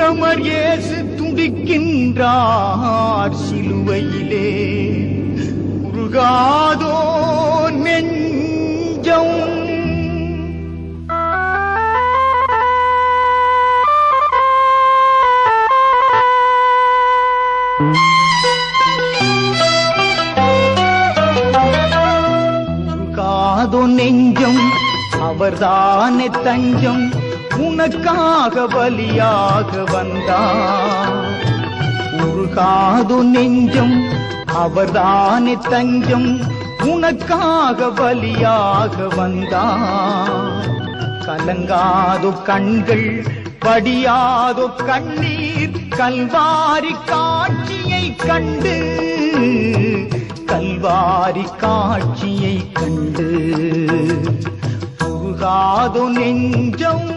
உத்தமர் இயேசு துடிக்கின்றார் சிலுவையிலே. உருகாதோ நெஞ்சம். காதோ நெஞ்சம். அவர்தானே தஞ்சம். உனக்காக பலியாக வந்தான். உருகாது நெஞ்சம் அவர்தானே தஞ்சம் உனக்காக பலியாக வந்தான். கலங்காது கண்கள் படியாதோ கண்ணீர் கல்வாரி காட்சியை கண்டு கல்வாரி காட்சியை கண்டு. உருகாதோ நெஞ்சம்